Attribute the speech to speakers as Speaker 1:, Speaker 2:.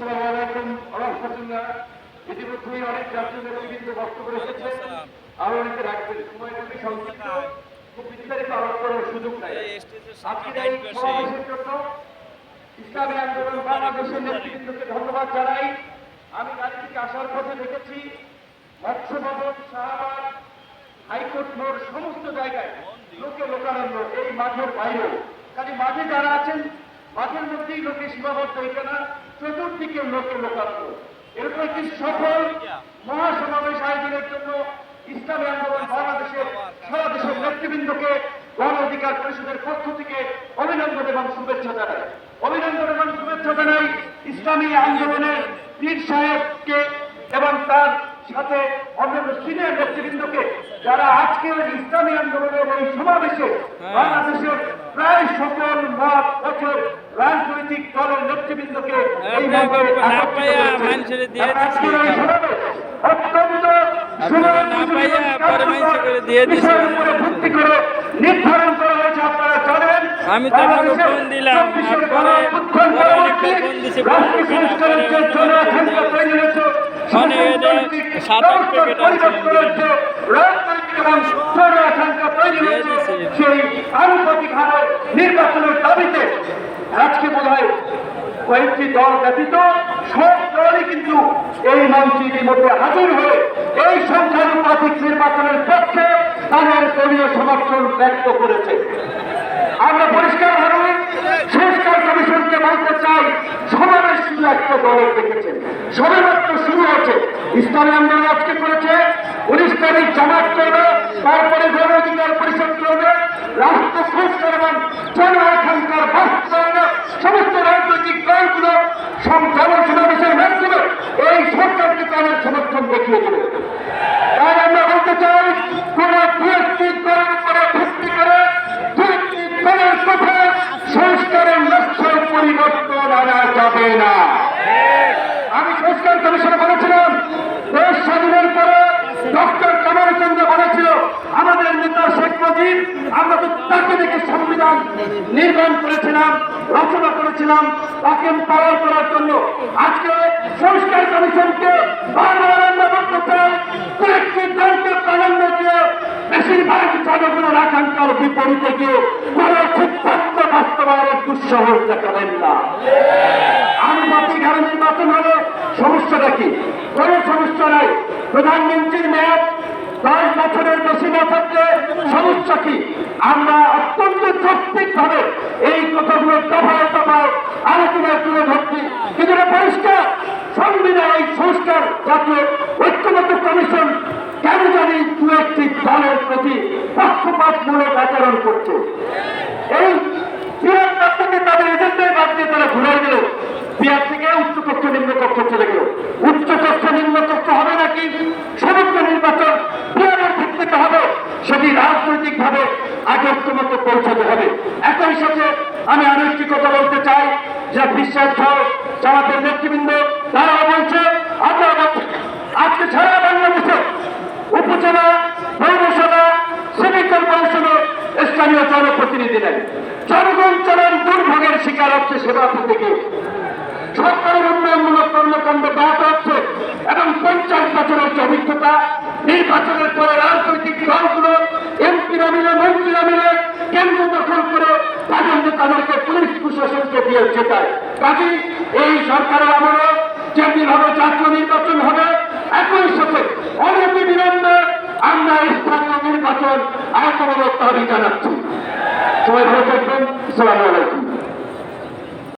Speaker 1: আসসালামু আলাইকুম রহমতুল্লাহ। ইতিমধ্যেই অনেক জাতীয় নেতৃবৃন্দ বক্তব্য রেখেছেন। আরও অনেকে রাখবেন। সময় খুবই সংক্ষিপ্ত। খুব বিস্তারিত আলাপ করার সুযোগ নাই। আজকের এই সমাবেশের জন্য ইসলামী আন্দোলন বাংলাদেশের নেতৃবৃন্দকে ধন্যবাদ জানাই। আমি গাড়ি থেকে আসার পথে দেখেছি মৎস্য ভবন শাহবাগ হাইকোর্ট মোড় সমস্ত জায়গায় লোকে লোকারণ্য এই মাঠের বাইরেও। কাজে মাঠে যারা আছেন মাঠের মধ্যেই লোকে সীমাবদ্ধ হইতে না চতুর্দিকে লোকে লোকারণ্য এরকম একটি সফল মহাসমাবেশ আয়োজনের জন্য ইসলামী আন্দোলন বাংলাদেশের সারা দেশের নেতৃবৃন্দকে গণ অধিকার পরিষদের পক্ষ থেকে অভিনন্দন এবং শুভেচ্ছা জানাই। অভিনন্দন এবং শুভেচ্ছা জানাই ইসলামী আন্দোলনের পীর সাহেবকে এবং তার সাথে অন্যান্য সিনিয়র নেতৃবৃন্দকে যারা আজকে ইসলামী আন্দোলনের এই সমাবেশে বাংলাদেশের প্রায় সকল মত বছর রাজনৈতিক দলের নেতৃবৃন্দকে এই অত্যন্ত নির্ধারণ করা হয়েছে আপনারা জানেন।
Speaker 2: আমি তো আপনাকে ফোন দিলাম, সাত আট প্যাকেট।
Speaker 1: সেই আনুপাতিক নির্বাচনের দাবিতে আজকে বোধ হয় কয়েকটি দল ব্যতীত সব দলই কিন্তু এই মঞ্চে ইতিমধ্যে হাজির হয়ে এই সংখ্যানুপাতিক নির্বাচনের পক্ষে তাদের দলীয় সমর্থন ব্যক্ত করেছে। আমরা পরিষ্কারভাবে সংস্কার কমিশনকে বলতে চাই সমাবেশ শুধু একটা দলের দেখেছেন। সবেমাত্র শুরু হয়েছে। ইসলামী আন্দোলন আজকে করেছে। উনিশ তারিখ জামাত করবে, তারপরে গণ পরিষদ করবে, রাষ্ট্র আকাঙ্ক্ষার বাস্তবায়নে সমস্ত রাজনৈতিক দলগুলো সব জনসমাবেশের মাধ্যমে এই সরকারকে তাদের সমর্থন দেখিয়ে দেবে। তাই আমরা বলতে চাই, কোন একটি দলের উপরে ভিত্তি করে সংস্কারের লক্ষ্য পরিবর্তন আনা যাবে না আমি সংস্কার কমিশনে বলেছিলাম দেশ স্বাধীনের পরে ডক্টর কামাল চন্দ্র বলেছিল আমাদের নেতা শেখ মুজিব, আমরা তো তাকে দেখে সংবিধান নির্মাণ করেছিলাম, রচনা করেছিলাম, তাকে পালন করার জন্য। আজকে সংস্কার কমিশনকে বারবার আমরা বলতে কয়েকটি দলকে প্রাধান্য দিয়ে বেশিরভাগ জনগণের আকাঙ্ক্ষার বিপরীতে গিয়ে কোন সিদ্ধান্ত বাস্তবায়নের দুঃসাহস দেখাবেন না। আমি আনুপাতিক হারে নির্বাচন হলে সমস্যাটা কি? কোনো সমস্যা প্রধানমন্ত্রীর মেয়াদ দশ বছরের বেশি না থাকলে সমস্যা কি? আমরা অত্যন্ত যৌক্তিক ভাবে এই কথাগুলো দফায় দফায় আলোচনায় তুলে ধরছি। কিন্তু পরিষ্কার সংবিধান এই সংস্কার জাতীয় ঐক্যমত কমিশন কেন জানি দু একটি দলের প্রতি পক্ষপাতমূলক আচরণ করছে? মতো পৌঁছাতে হবে। একই সাথে আমি আরও একটি কথা বলতে চাই, যে বিশ্বাস জামাতের নেতৃবৃন্দ তারাও বলছে আজকে সারা বাংলাদেশে উপজেলা, পৌরসভা সিভিক কর্পোরেশনে স্থানীয় জনপ্রতিনিধি নেন জনগণ চলেন দুর্ভোগের শিকার হচ্ছে সেবা থেকে সরকারের উন্নয়নমূলক কর্মকাণ্ড ব্যাহত হচ্ছে এবং পঞ্চাশ বছরের অভিজ্ঞতা নির্বাচনের প্রশাসনকে দিয়ে জেতায় কাজে এই সরকারের আমলে যেমনিভাবে জাতীয় নির্বাচন হবে, একই সাথে অনতি বিলম্বে আমরা স্থানীয় নির্বাচন আয়তমূলক দাবি জানাচ্ছি। সবাই ভালো থাকবেন। সালাম আলাইকুম।